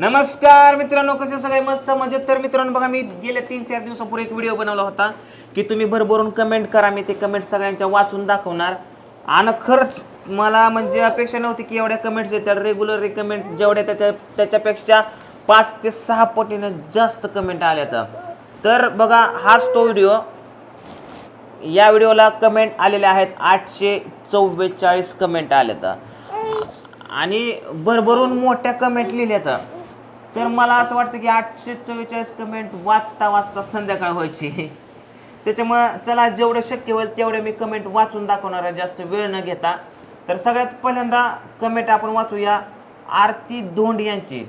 नमस्कार मित्रांनो कसे सगळे? मस्त मजेत. तर मित्रांनो बघा मी गेल्या तीन चार दिवसापूर्वी एक व्हिडिओ बनवला होता की तुम्ही भरभरून कमेंट करा. मी ते कमेंट सगळ्यांच्या वाचून दाखवणार. आणि खरंच मला म्हणजे अपेक्षा नव्हती की एवढ्या कमेंट्स येतात. रेग्युलर कमेंट जेवढ्या त्याच्या त्याच्यापेक्षा पाच ते सहा पटीने जास्त कमेंट आल्या तर बघा हाच तो व्हिडिओ या व्हिडिओला कमेंट आलेल्या आहेत आठशे चव्वेचाळीस कमेंट आल्यात आणि भरभरून मोठ्या कमेंट लिहिल्यात तर तर मला असं वाटतं की आठशे चव्वेचाळीस कमेंट वाचता वाचता संध्याकाळ व्हायची. त्याच्यामुळं चला जेवढं शक्य होईल तेवढे मी कमेंट वाचून दाखवणार आहे. जास्त वेळ न घेता. तर सगळ्यात पहिल्यांदा कमेंट आपण वाचूया आरती धोंड यांची.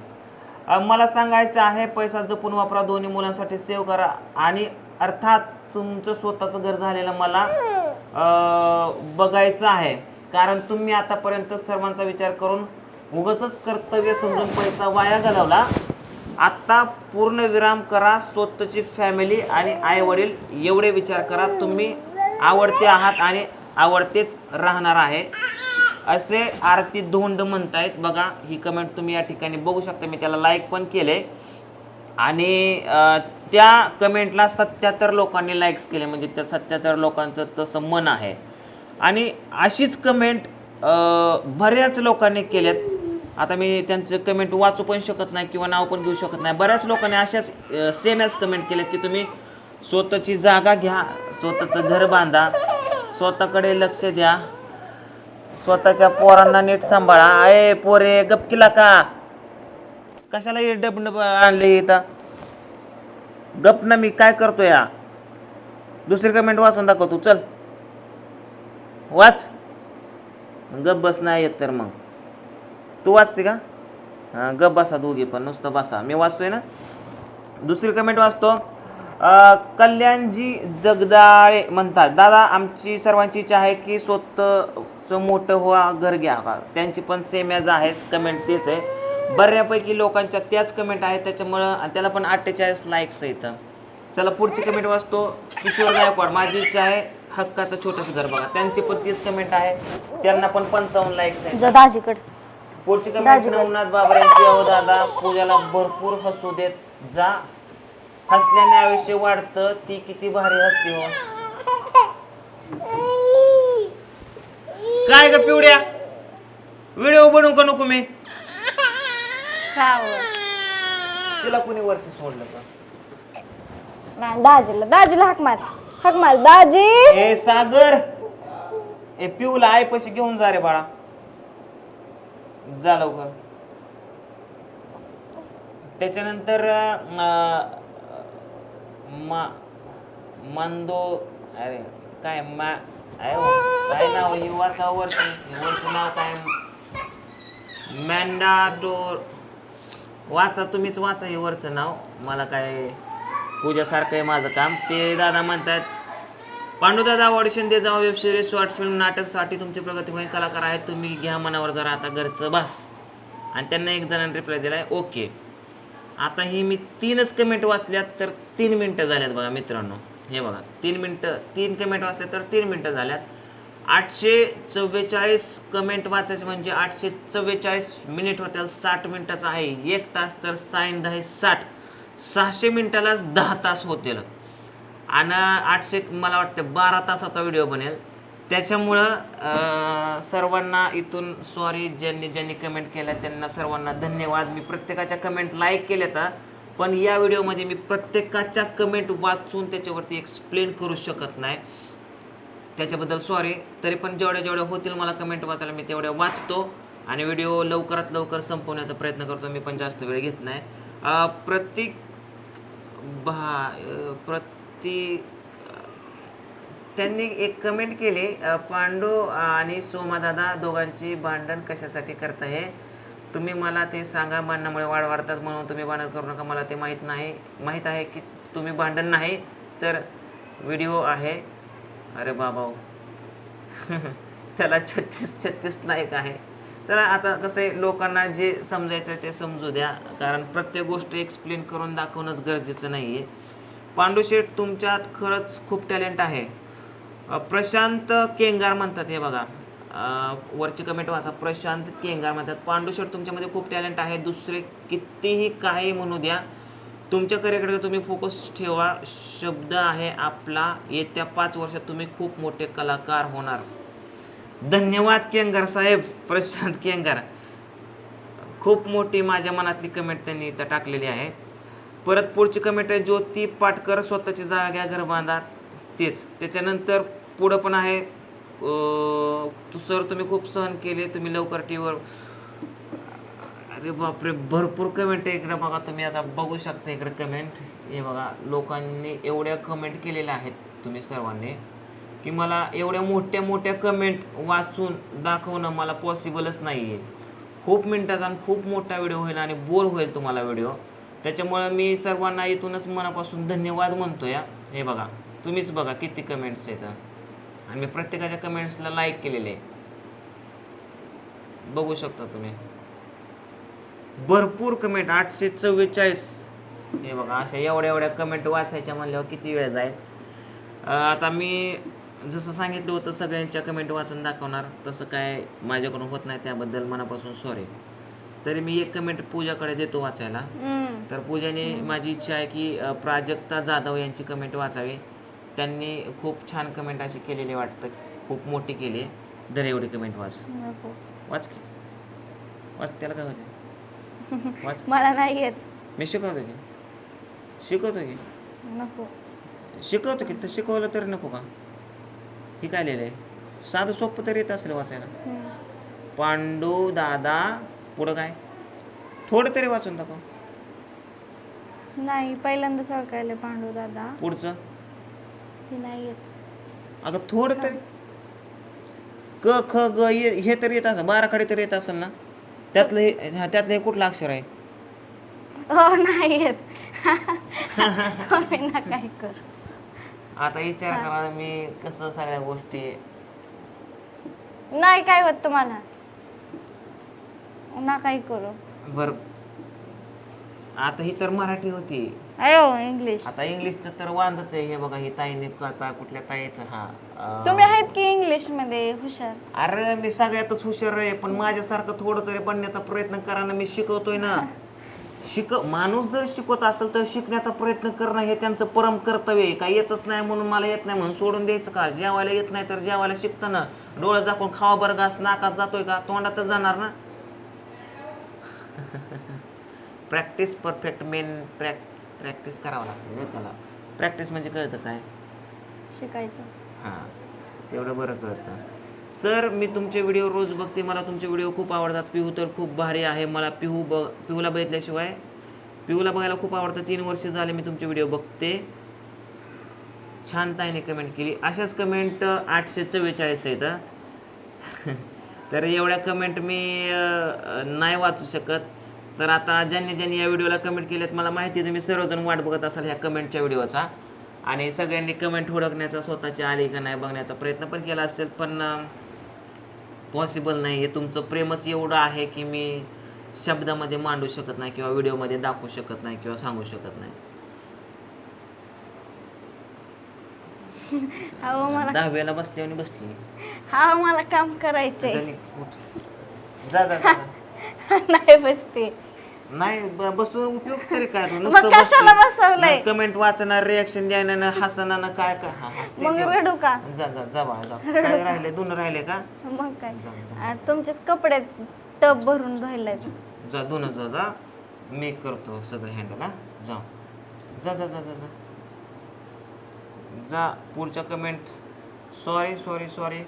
मला सांगायचं आहे पैसा जपून वापरा दोन्ही मुलांसाठी सेव्ह करा. आणि अर्थात तुमचं स्वतःचं घर झालेलं मला बघायचं आहे. कारण तुम्ही आतापर्यंत सर्वांचा विचार करून उगाचच कर्तव्य समजून पैसा वाया घालवला. आत्ता पूर्ण विराम करा स्वतःची फॅमिली आणि आई वडील एवढे विचार करा तुम्ही आवडते आहात आणि आवडतेच राहणार आहे. असे आरती धोंड म्हणतायत. बघा ही कमेंट तुम्ही या ठिकाणी बघू शकता. मी त्याला लाईक पण केले. आणि त्या कमेंटला सत्याहत्तर लोकांनी लाईक्स केले. म्हणजे त्या सत्याहत्तर लोकांचं तसं मन आहे. आणि अशीच कमेंट बऱ्याच लोकांनी केल्यात. आता मी त्यांचं कमेंट वाचू पण शकत नाही किंवा नाव पण घेऊ शकत नाही. बऱ्याच लोकांनी अशाच सेम सेमच कमेंट केल्यात की तुम्ही स्वतःची जागा घ्या स्वतःचं घर बांधा स्वतःकडे लक्ष द्या स्वतःच्या पोरांना नीट सांभाळा. अय पोरे गपकीला का? कशाला हे डब आणले इथं? गप ना मी काय करतो या दुसरी कमेंट वाचून दाखव तू चल. वाच. गप बस नाही येत तर मग. तू वाचते का? हां गप बसा दोघी पण नुसतं बसा. मी वाचतोय ना? दुसरी कमेंट वाचतो. कल्याणजी जगदाळे म्हणतात दादा आमची सर्वांची इच्छा आहे की स्वतःचं मोठं व्हा घर घ्या का? त्यांची पण सेम याज आहेच. कमेंट तेच आहे. बऱ्यापैकी लोकांच्या त्याच कमेंट आहेत. त्याच्यामुळं त्याला पण अठ्ठेचाळीस लाईक्स इथं चला पुढची कमेंट वाचतो. किशोर गायकवाड माझी इच्छा आहे हक्काचं छोटंसं घर बघा. त्यांची पण तीच कमेंट आहे. त्यांना पण पंचावन्न लाईक्स आहेत. पुढची कमेंट नवनाथ बाबर यांची अहो दादा पूजाला भरपूर हसू देत. जा. हसल्याने आयुष्य वाढतं. ती किती भारी हसते हो. काय ग पिवड्या? व्हिडिओ बनवू का नको मी? तिला कुणी वरती सोडलं का? नाही दाजीला दाजीला हाक मार. हाक मार. दाजी! ए सागर! ए पिऊला पैसे घेऊन जा रे बाळा. जा लवकर. त्याच्यानंतर मा मांदो अरे काय मा अरे हो, काय नाव हे वाचा वरचं वरचं नाव काय? मॅन्डाडोर. वाचा तुम्हीच वाचा हे वरचं नाव. मला काय पूजासारखं आहे माझं काम. ते दादा म्हणतात पांडुदादा ऑडिशन दे जाऊ वेब सिरीज शॉर्ट फिल्म नाटकसाठी तुमचे प्रगती होईल. कलाकार आहेत तुम्ही घ्या मनावर जरा आता घरचं बस. आणि त्यांना एक जणांनी रिप्लाय दिलाय ओके आता ही मी तीनच कमेंट वाचल्यात तर तीन मिनटं झाल्यात बघा मित्रांनो. हे बघा तीन मिनटं तीन कमेंट वाचल्या तर तीन मिनटं झाल्यात. आठशे चव्वेचाळीस कमेंट वाचायचे म्हणजे आठशे चव्वेचाळीस मिनिट होतील साठ मिनटाचं आहे. एक तास तर साईन दहा साठ. सहाशे मिनिटालाच दहा तास होतील. आणि आठशे मला वाटतं बारा तासाचा व्हिडिओ बनेल. त्याच्यामुळं सर्वांना इथून सॉरी ज्यांनी ज्यांनी कमेंट केल्या त्यांना सर्वांना धन्यवाद. मी प्रत्येकाच्या कमेंट लाईक केल्या तर पण या व्हिडिओमध्ये मी प्रत्येकाच्या कमेंट वाचून त्याच्यावरती एक्सप्लेन करू शकत नाही. त्याच्याबद्दल सॉरी तरी पण जेवढ्या जेवढ्या होतील मला कमेंट वाचायला मी तेवढ्या वाचतो. आणि व्हिडिओ लवकरात लवकर संपवण्याचा प्रयत्न करतो. मी पण जास्त वेळ घेत नाही. प्रत्येक भा अं, ती त्यांनी एक कमेंट केली पांडू आणि सोमादादा दोघांची भांडण कशासाठी करताय तुम्ही मला ते सांगा भांडणामुळे वाढ वाढतात म्हणून तुम्ही भांडण करू नका मला ते माहीत नाही. माहीत आहे की तुम्ही भांडण नाही तर व्हिडिओ आहे. अरे बाबा. त्याला छत्तीस छत्तीस लाईक आहे. चला आता कसं आहे लोकांना जे समजायचं आहे ते समजू द्या. कारण प्रत्येक गोष्ट एक्सप्लेन करून दाखवणंच गरजेचं नाही आहे पांडुशेठ तुमच्यात खरंच खूप टॅलेंट आहे. प्रशांत केंगार म्हणतात हे बघा. वरची कमेंट वाचा. प्रशांत केंगार म्हणतात पांडुशेठ तुमच्यामध्ये खूप टॅलेंट आहे. दुसरे कितीही काही म्हणू द्या तुमच्या करिअरकडे तुम्ही फोकस ठेवा. शब्द आहे आपला. येत्या पाच वर्षात तुम्ही खूप मोठे कलाकार होणार. धन्यवाद केंगार साहेब. प्रशांत केंगार. खूप मोठी माझ्या मनातली कमेंट त्यांनी इथं टाकलेली आहे. परत पुढची कमेंट आहे ज्योती पाटकर स्वतःची जागा घर बांधा तेच. त्याच्यानंतर पुढं पण आहे तू सर तुम्ही खूप सहन केले तुम्ही लवकर टीव्हीवर अरे बापरे भरपूर कमेंट आहे इकडे बघा तुम्ही. आता बघू शकता इकडे कमेंट हे बघा लोकांनी एवढ्या कमेंट केलेल्या आहेत तुम्ही सर्वांनी की मला एवढ्या मोठ्या मोठ्या कमेंट वाचून दाखवणं मला पॉसिबलच नाही आहे खूप मिनटाचा आणि खूप मोठा व्हिडिओ होईल आणि बोर होईल तुम्हाला व्हिडिओ त्याच्यामुळं मी सर्वांना इथूनच मनापासून धन्यवाद म्हणतो या हे बघा तुम्हीच बघा किती कमेंट्स आहेत आणि मी प्रत्येकाच्या कमेंट्सला लाईक केलेले आहे बघू शकता तुम्ही. भरपूर कमेंट आठशे चव्वेचाळीस. हे बघा अशा एवढ्या एवढ्या कमेंट वाचायच्या म्हणल्यावर किती वेळ जाईल. आता मी जसं सांगितलं होतं सगळ्यांच्या कमेंट वाचून दाखवणार तसं काय माझ्याकडून होत नाही त्याबद्दल मनापासून सॉरी तरी मी एक कमेंट पूजाकडे देतो वाचायला. तर पूजाने माझी इच्छा आहे की अ, प्राजक्ता जाधव यांची कमेंट वाचावी. त्यांनी खूप छान कमेंट अशी केलेली वाटतं. खूप मोठी केली आहे. दर एवढी कमेंट वाच. नको. वाच की. वाच त्याला काय होते वाच. मला नाही येत. मी शिकवतो की. शिकवतो की. नको. शिकवतो की. तर शिकवलं तरी नको का? हे काय लिहिलं आहे साधं सोपं तरी येत असेल वाचायला. हम्म. पांडू दादा पुढं काय? थोडं तरी वाचून दाखव. नाही पहिल्यांदाच ओळखायला पांडू दादा. पुढचं? ती नाही येत. अगं थोडं तरी क ख ग ये हे तर येत असेल बाराखडे तर येत असेल ना? त्यातलं हे हा, त्यातलं हे कुठलं अक्षर आहे? हो नाही येत. ना काय कर. आता विचार करा मी कसं सगळ्या गोष्टी नाही काय होत तुम्हाला? ना काही करू. बर. आता ही तर मराठी होती. अयो इंग्लिश आता इंग्लिशचं तर वांदच आहे. हे बघा ही ताईने आता कुठल्या ताईचं हा. अं, तुम्ही आहेत की इंग्लिशमध्ये हुशार. अरे मी सगळ्यातच हुशार आहे पण माझ्यासारखं थोडं तरी बनण्याचा प्रयत्न करा ना मी शिकवतोय ना. शिक माणूस जर शिकवत असेल तर शिकण्याचा प्रयत्न करणं हे त्यांचं परम कर्तव्य आहे. काय येतच नाही म्हणून मला येत नाही म्हणून सोडून द्यायचं का? जेवायला येत नाही तर जेवायला शिकतं ना. डोळे दाखवून खावा बरं घास नाकात जातोय का? तोंडातच जाणार ना. Practice perfect man prac practice करावं लागतं रे त्याला प्रॅक्टिस म्हणजे कळतं काय? शिकायचं. हां तेवढं बरं कळतं. सर मी तुमचे व्हिडिओ रोज बघते. मला तुमचे व्हिडिओ खूप आवडतात. पिहू तर खूप भारी आहे. मला पिहू ब पिहूला बघितल्याशिवाय पिहूला बघायला खूप आवडतं. तीन वर्ष झाले मी तुमचे व्हिडिओ बघते. छान ताईने कमेंट केली. अशाच कमेंट आठशे चव्वेचाळीस आहेत. तर एवढ्या कमेंट मी नाही वाचू शकत. तर आता ज्यांनी ज्यांनी या व्हिडिओला कमेंट केल्यात मला माहिती तुम्ही सर्वजण वाट बघत असाल ह्या कमेंटच्या व्हिडिओचा आणि सगळ्यांनी कमेंट हुडकण्याचा स्वतःची आली का नाही बघण्याचा प्रयत्न पण केला असेल पण पॉसिबल नाही. आहे तुमचं प्रेमच एवढं आहे की मी शब्दामध्ये मांडू शकत नाही किंवा व्हिडिओमध्ये दाखवू शकत नाही किंवा सांगू शकत नाही. दहाव्याला बसली आणि बसली. हा मला काम करायचंय. जा. नाही बसते. नाही ब- बसून उपयोग तरी काय तू कशाला बसवलंय? कमेंट वाचणार रिॲक्शन द्यायला ना हसणार ना काय काय हा, हसते मग ते. रडू का? जा जा जा बाळा जा. काय राहिले? दोन राहिले का? मग काय? जा, जा. आ, तुमचेच कपडे टब भरून धुवायला जा दोन जा जा. मी करतो सगळं हँडल हा. जा. जा जा जा जा जा. जा पुढच्या कमेंट सॉरी सॉरी सॉरी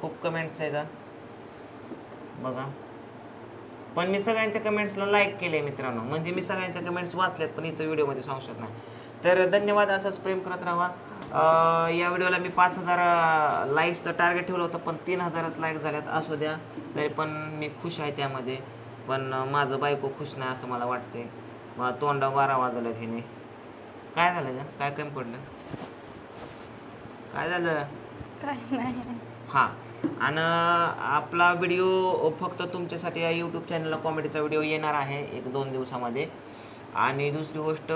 खूप कमेंट्स आहेत हा. बघा. पण मी सगळ्यांच्या कमेंट्सला लाईक केले मित्रांनो. म्हणजे मी सगळ्यांच्या कमेंट्स वाचल्यात पण इथं व्हिडिओमध्ये सांगू शकत नाही. तर धन्यवाद असंच प्रेम करत राहा. या व्हिडिओला मी पाच हजार लाईक्सचं टार्गेट ठेवलं होतं पण तीन हजारच लाईक झाल्यात असू द्या. तरी पण मी खुश आहे त्यामध्ये. पण माझं बायको खुश नाही असं मला वाटते मला तोंडा बारा वाजवल्यात हिने. काय झालं का काय कमी पडलं? काय झालं? काय नाही. हां. आणि आपला व्हिडिओ फक्त तुमच्यासाठी या यूट्यूब चॅनलला कॉमेडीचा व्हिडिओ येणार आहे एक दोन दिवसामध्ये. आणि दुसरी गोष्ट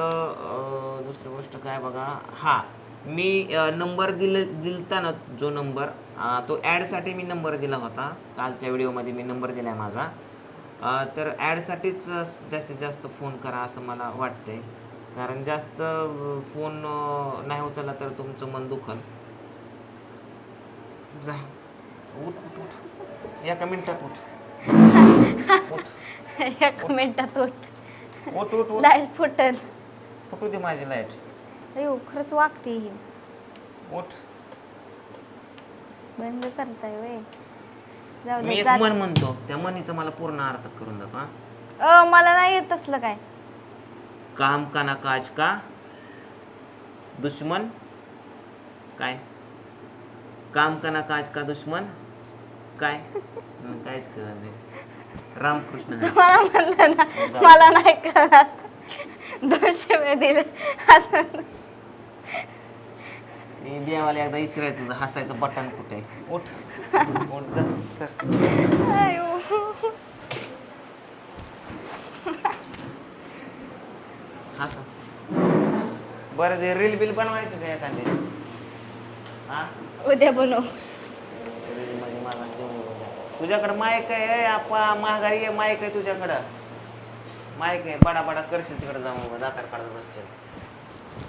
दुसरी गोष्ट काय बघा हां मी नंबर दिल दिलता ना जो नंबर तो ॲडसाठी मी नंबर दिला होता. कालच्या व्हिडिओमध्ये मी नंबर दिला आहे माझा तर ॲडसाठीच जास्तीत जास्त फोन करा असं मला वाटते कारण जास्त फोन नाही उचलला तर तुमचं मन दुखल. जा. उठ उठ उठ. एका मिनिटात उठ. एका मिनिटात उठ. उठ उठ उठ. लाइट फुटल. फुटू दे माझी लाइट. अयो खरंच वागते ही. उठ. बंद करताय वय जाऊ मी दे एक चाल. मन म्हणतो त्या मनीचा मला पूर्ण अर्थ करून दाखव हा? अ, मला नाही येत तसलं काय. काम का ना काज का? दुश्मन? काय? काम का ना काज का दुश्मन? काय? मग कायच कळत नाही. रामकृष्ण हरी. मला म्हणलं ना मला नाही कळणार दोनशे वेळ दिले. असं. ते देवाला एकदा इचराय तुझं हसायचं बटन कुठे? आहे? उठ. उठ जा. सर. हसा. बरं ते रील बिल बनवायचं का एखादी? हा? उद्या बनव रील मध्ये मला जेवण बनवायचं. तुझ्याकडं मायक आहे आपा महागारी आहे मायक आहे तुझ्याकडं. मायक आहे बडा बडा करशील तिकडे जाऊन दातार काढत बसशील.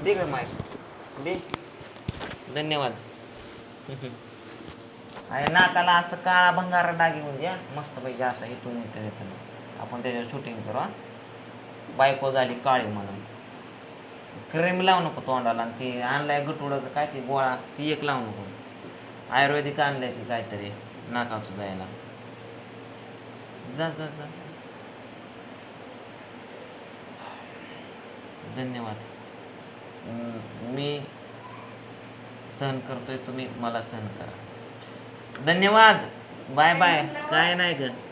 दे ग मायक दे. धन्यवाद. आणि नाकाला असं काळा भंगारा डाग येऊन म्हणजे, द्या मस्त पैकी असं इथून येतं येतं आपण त्याच्यावर शूटिंग करू हा. बायको झाली काळी म्हणून. क्रीम लावू नको तोंडाला आणि ती आणलाय गटुडाचं काय ती गोळा ती एक लावू नको. आयुर्वेदिक आणलंय ती काहीतरी. नाकाचं जायला. जा जा जा. धन्यवाद. मी सहन करतोय तुम्ही मला सहन करा. धन्यवाद. Bye bye. काय नाही ग.